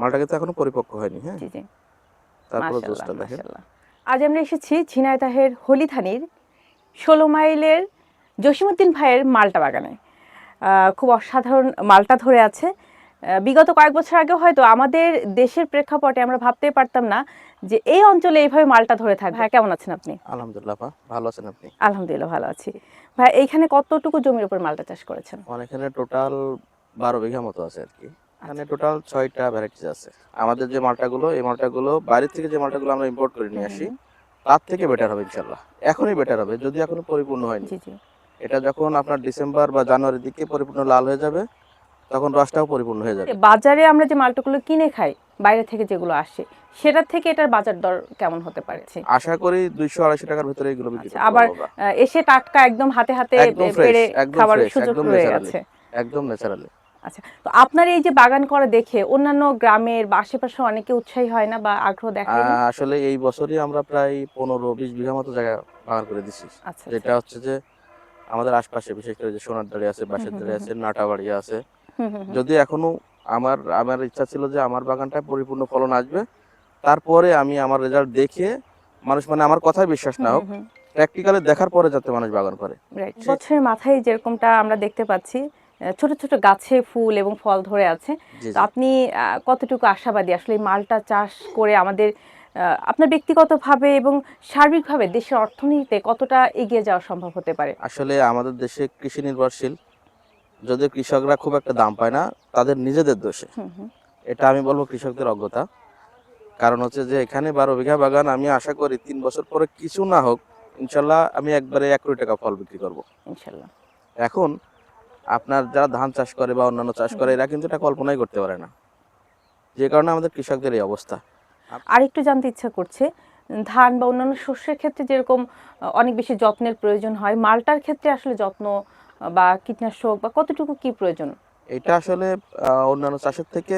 মালটা কিন্তু এখনও পরিপক্ক হয়নি হ্যাঁ? জি জি। তারপরে জুসটা দেখেন। আজ আমরা এসেছি ঝিনাইদহের হলিথানির ষোলো মাইলের জসিমুদ্দিন ভাইয়ের মালটা বাগানে। খুব অসাধারণ মালটা ধরে আছে। বিগত কয়েক বছর আগে হয়তো আমাদের দেশের প্রেক্ষাপটে আমরা ভাবতেই পারতাম না যে এই অঞ্চলে এইভাবে মালটা ধরে থাকবে। ভাই কেমন আছেন আপনি? আলহামদুলিল্লাহ ভালো আছেন আপনি? আলহামদুলিল্লাহ ভালো আছি। ভাই এইখানে কতটুকু জমির উপর মালটা চাষ করেছেন? আমার এখানে টোটাল বারো বিঘা মতো আছে আর কি। এখানে টোটাল ছয়টা ভ্যারাইটিস আছে। আমাদের যে মালটাগুলো এই মালটাগুলো বাইরে থেকে যে মালটাগুলো আমরা ইম্পোর্ট করে নিয়ে আসি তার থেকে বেটার হবে ইনশাল্লাহ এখনই বেটার হবে যদি এখনও পরিপূর্ণ হয়নি। জি জি। এটা যখন আপনার ডিসেম্বর বা জানুয়ারির দিকে পরিপূর্ণ লাল হয়ে যাবে তখন রসটাও পরিপূর্ণ হয়ে যাবে। বাজারে আমরা যে মালটাগুলো কিনে খাই বাইরে থেকে যেগুলো আসে সেটার থেকে এটার বাজার দর কেমন হতে পারে? আশা করি দুইশো আড়াইশো টাকার ভিতরে এগুলো বিক্রি আচ্ছা, আবার এসে টাটকা একদম হাতে হাতে একদম খাবার সুযোগ রয়ে গেছে। একদম ন্যাচারালি আচ্ছা তো আপনার এই যে বাগান করা দেখে অন্যান্য গ্রামের বা আশেপাশে অনেকে উৎসাহী হয় না বা আগ্রহ দেখায় না? আসলে এই বছরই আমরা প্রায় পনেরো বিশ বিঘা মতো জায়গা বাগান করে দিছি। আচ্ছা যেটা হচ্ছে যে আমাদের আশপাশে বিশেষ করে যে সোনারদাড়ি আছে বাঁশের দাড়ি আছে নাটাবাড়ি আছে। হুম, হুম, হুম। যদি এখনও আমার আমার ইচ্ছা ছিল যে আমার বাগানটা পরিপূর্ণ ফলন আসবে তারপরে আমি আমার রেজাল্ট দেখে মানুষ মানে আমার কথাই বিশ্বাস না হোক হুম, দেখার পরে যাতে মানুষ বাগান করে। বছরের মাথায় যেরকমটা আমরা দেখতে পাচ্ছি ছোট ছোট গাছে ফুল এবং ফল ধরে আছে। তো আপনি কতটুকু আশাবাদী? আসলে এই মালটা চাষ করে আমাদের আপনার ব্যক্তিগতভাবে এবং সার্বিকভাবে দেশের অর্থনীতিতে কতটা এগিয়ে যাওয়া সম্ভব হতে পারে? আসলে আমাদের দেশে কৃষি নির্ভরশীল। যদি কৃষকরা খুব একটা দাম পায় না তাদের নিজেদের দোষে। এটা আমি বলব কৃষকদের অজ্ঞতা। কারণ হচ্ছে যে এখানে বারো বিঘা বাগান আমি আশা করি তিন বছর পরে কিছু না হোক ইনশাল্লাহ আমি একবারে এক কোটি টাকা ফল বিক্রি করব। ইনশাল্লাহ। এখন আপনার যারা ধান চাষ করে বা অন্যান্য চাষ করে এরা কিন্তু এটা কল্পনাই করতে পারে না। যে কারণে আমাদের কৃষকদের এই অবস্থা। আর একটু জানতে ইচ্ছা করছে ধান বা অন্যান্য শস্যের ক্ষেত্রে যেরকম অনেক বেশি যত্নের প্রয়োজন হয় মালটার ক্ষেত্রে আসলে যত্ন বা কীটনাশক বা কতটুকু কি প্রয়োজন? এটা আসলে অন্যান্য চাষের থেকে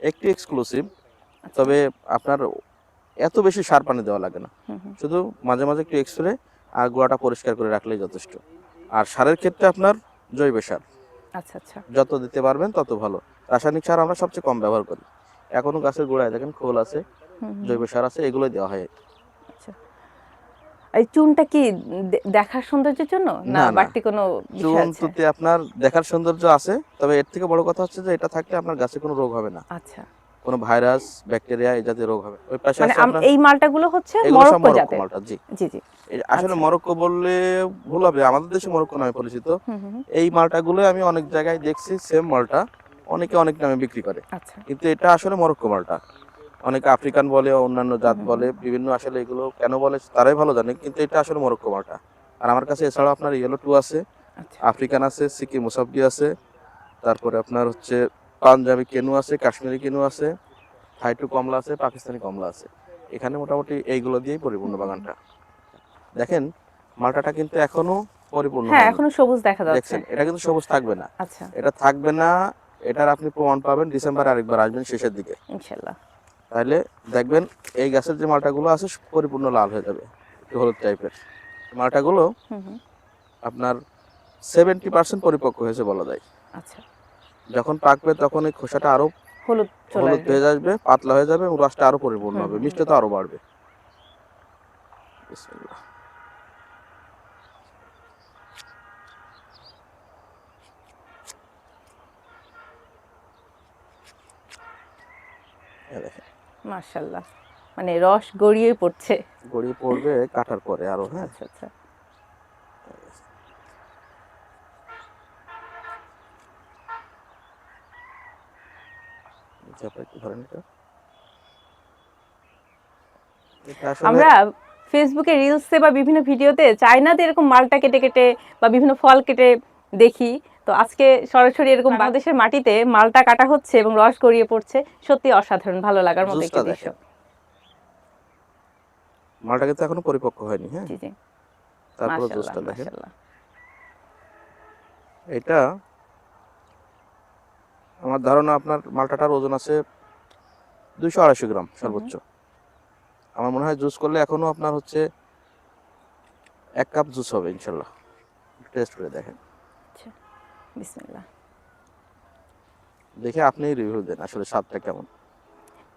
একটু এক্সক্লুসিভ আচ্ছা। তবে আপনার এত বেশি সার পানি দেওয়া লাগে না। শুধু মাঝে মাঝে একটু এক্সরে আর গোড়াটা পরিষ্কার করে রাখলেই যথেষ্ট। আর সারের ক্ষেত্রে আপনার জৈব সার। আচ্ছা আচ্ছা। যত দিতে পারবেন তত ভালো। রাসায়নিক সার আমরা সবচেয়ে কম ব্যবহার করি। এখনও গাছের গোড়ায় দেখেন খোল আছে। জৈব সার আছে এগুলো দেওয়া হয়। আচ্ছা। এই চুনটা কি দেখার সৌন্দর্যের জন্য? না। বাড়তি কোনো চুন তুতে আপনার দেখার সৌন্দর্য আছে তবে এর থেকে বড় কথা হচ্ছে যে এটা থাকলে আপনার গাছে কোনো রোগ হবে না। আচ্ছা। কোনো ভাইরাস ব্যাকটেরিয়া এই জাতীয় রোগ হবে। ওই পাশে মানে আছে আপনার এই মালটাগুলো হচ্ছে মরক্কো জাতের। মালটা জি। জি জি। আসলে আচ্ছা। মরক্কো বললে ভুল হবে আমাদের দেশে মরক্কো নামে পরিচিত। এই মালটাগুলো আমি অনেক জায়গায় দেখছি সেম মালটা। অনেকে অনেক নামে বিক্রি করে। আচ্ছা। কিন্তু এটা আসলে মরক্কো মালটা। অনেকে আফ্রিকান বলে অন্যান্য জাত বলে বিভিন্ন আসলে এগুলো কেন বলে তারাই ভালো জানে কিন্তু এটা আসলে মরক্কো মালটা। আর আমার কাছে এছাড়াও আপনার ইয়েলো টু আছে আচ্ছা। আফ্রিকান আছে সিকিম মুসাব্বি আছে তারপরে আপনার হচ্ছে পাঞ্জাবি কেনু আছে কাশ্মীরি কেনু আছে হাইটু কমলা আছে পাকিস্তানি কমলা আছে। এখানে মোটামুটি এইগুলো দিয়েই পরিপূর্ণ বাগানটা। দেখেন মালটাটা কিন্তু এখনও পরিপূর্ণ হ্যাঁ এখনও সবুজ দেখা যাচ্ছে। দেখছেন এটা কিন্তু সবুজ থাকবে না। আচ্ছা। এটা থাকবে না এটার আপনি প্রমাণ পাবেন ডিসেম্বর আরেকবার আসবেন শেষের দিকে। ইনশাল্লাহ। তাহলে দেখবেন এই গাছের যে মালটাগুলো আছে পরিপূর্ণ লাল হয়ে যাবে হলুদ টাইপের। মালটাগুলো। আপনার সেভেন্টি পার্সেন্ট পরিপক্ক হয়েছে বলা যায়। আচ্ছা। যখন পাকবে তখন এই খোসাটা আরও হলুদ হলুদ হয়ে আসবে পাতলা হয়ে যাবে এবং রসটা আরও পরিপূর্ণ হবে। হুম, মিষ্টতা আরও বাড়বে। মাশাল্লাহ মানে রস গড়িয়ে পড়ছে। গড়িয়ে পড়বে কাটার পরে আরও হ্যাঁ। আচ্ছা আচ্ছা। নিচে আপনি একটু ধরেন এটা। আমরা ফেসবুকে রিলসে বা বিভিন্ন ভিডিওতে চায়নাতে এরকম মালটা কেটে কেটে বা বিভিন্ন ফল কেটে দেখি। তো আজকে সরাসরি এরকম বাংলাদেশের মাটিতে মালটা কাটা হচ্ছে এবং রস গড়িয়ে পড়ছে সত্যি অসাধারণ ভালো লাগার মতো একটি দৃশ্য। দেখেন। মালটা কিন্তু এখনও পরিপক্ক হয়নি হ্যাঁ? জি জি। তারপরে জুসটা দেখেন। এটা আমার ধারণা আপনার মালটাটার ওজন আছে দুইশো আড়াইশো গ্রাম সর্বোচ্চ। আমার মনে হয় জুস করলে এখনও আপনার হচ্ছে এক কাপ জুস হবে ইনশাল্লাহ। টেস্ট করে দেখেন। বিসমিল্লাহ। দেখে আপনি রিভিউ দেন আসলে স্বাদটা কেমন।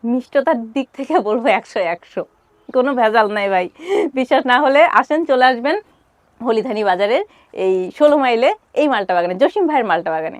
মিষ্টতার দিক থেকে বলব একশো একশো। কোনো ভেজাল নাই ভাই। বিশ্বাস না হলে আসেন চলে আসবেন হলিধানি বাজারের এই ষোলো মাইলে এই মালটা বাগানে জসিম ভাইয়ের মালটা বাগানে।